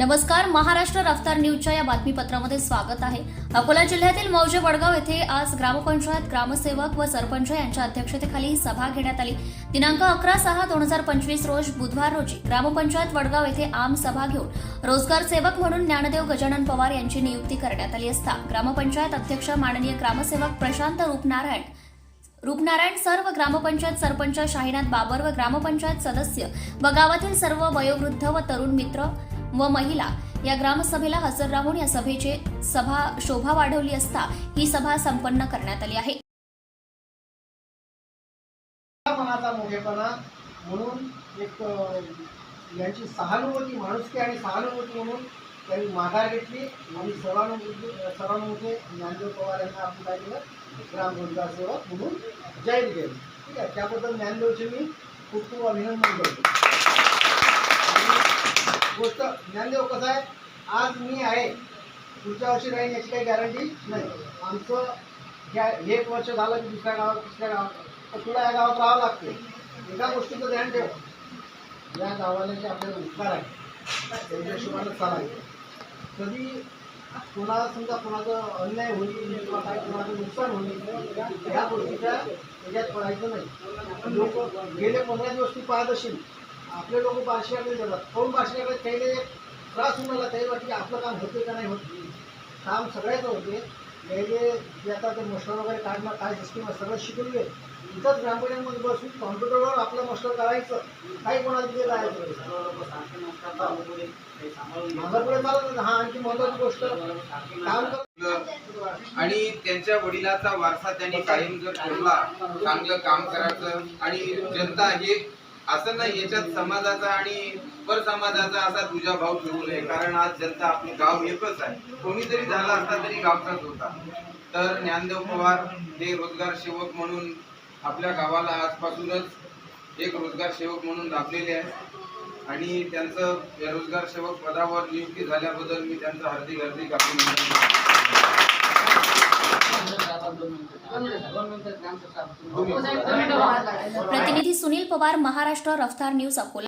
नमस्कार महाराष्ट्र रफ्तार न्यूजच्या या बातमीपत्रामध्ये स्वागत आहे. अकोला जिल्ह्यातील मौजे वडगाव येथे आज ग्रामपंचायत ग्रामसेवक व सरपंच यांच्या अध्यक्षतेखाली सभा घेण्यात आली. दिनांक अकरा सहा दोन हजार पंचवीस रोज बुधवार रोजी ग्रामपंचायत वडगाव येथे आम सभा घेऊन रोजगार सेवक म्हणून ज्ञानदेव गजानन पवार यांची नियुक्ती करण्यात आली असता ग्रामपंचायत अध्यक्ष माननीय ग्रामसेवक प्रशांत रूपनारायण रूपनारायण सर्व ग्रामपंचायत सरपंच शाहीनाथ बाबर व ग्रामपंचायत सदस्य व गावातील सर्व वयोवृद्ध व तरुण मित्र व महिला या ग्रामसभेला हजर राहून या सभेचे सभा शोभा वाढवली असता ही सभा संपन्न करण्यात आली आहे. म्हणून एक यांची सहानुभूती माणुसकी आणि सहानुभूती म्हणून त्यांनी माघार घेतली आणि सर्वानुभूती सर्वानुभूती ज्ञानदेव पवार यांना आपण काय केलं? ग्राम रोजगार सेवक म्हणून जाहीर केलं. ठीक आहे? त्याबद्दल ज्ञानदेवचे मी खूप खूप अभिनंदन करतो. गोष्ट ज्ञानदेव कसं आहे? आज मी आहे. पुढच्या वर्षी राहीन याची काही गॅरंटी नाही. आमचं ह्या एक वर्ष झालं की दुसऱ्या गावात तिसऱ्या गावात. तर तुला या गावात राहावं लागते एका गोष्टीचं ध्यान ठेव. या गावाला जे आपल्याला उपकार आहे त्यांच्या हिशोबाने चालायचं. कधी कोणाला समजा कोणाचं अन्याय होईल किंवा काय कोणाचं नुकसान होईल ह्या गोष्टीच्या त्याच्यात पडायचं नाही. लोक गेले पंधरा दिवस तू पाहत असेल आपले लोक बारशियाकडे जातात कोण बारशियाकडे त्याने त्रास होऊन राहिला. त्याला वाटते आपलं काम होते का नाही होत? काम सगळ्याचं होते. त्याने जे आता ते मस्टर वगैरे काढणं काय सिस्टीम आहे सगळं शिकवली आहे इथंच ग्रामपंचायतमध्ये बसून कॉम्प्युटरवर आपलं मस्टर करायचं. काही कोणाला तिथे जायचं माझं चालत हा आणखी महत्वाची गोष्ट. काम आणि त्यांच्या वडिलाचा वारसा त्यांनी कायम जर ठेवला चांगलं काम करायचं. आणि जनता हे असं नाही याच्यात समाजाचा आणि पर समाजाचा असा तुझा भाव ठेवू नये. कारण आज जनता आपलं गाव एकच आहे. कोणीतरी झाला असता तरी गावचाच होता तर ज्ञानदेव पवार हे रोजगार सेवक म्हणून आपल्या गावाला आजपासूनच एक रोजगार सेवक म्हणून लाभलेले आहे आणि त्यांचं रोजगार सेवक पदावर नियुक्ती झाल्याबद्दल मी त्यांचं हार्दिक हार्दिक अभिनंदन प्रतिनिधी सुनील पवार महाराष्ट्र रफ्तार न्यूज अकोला.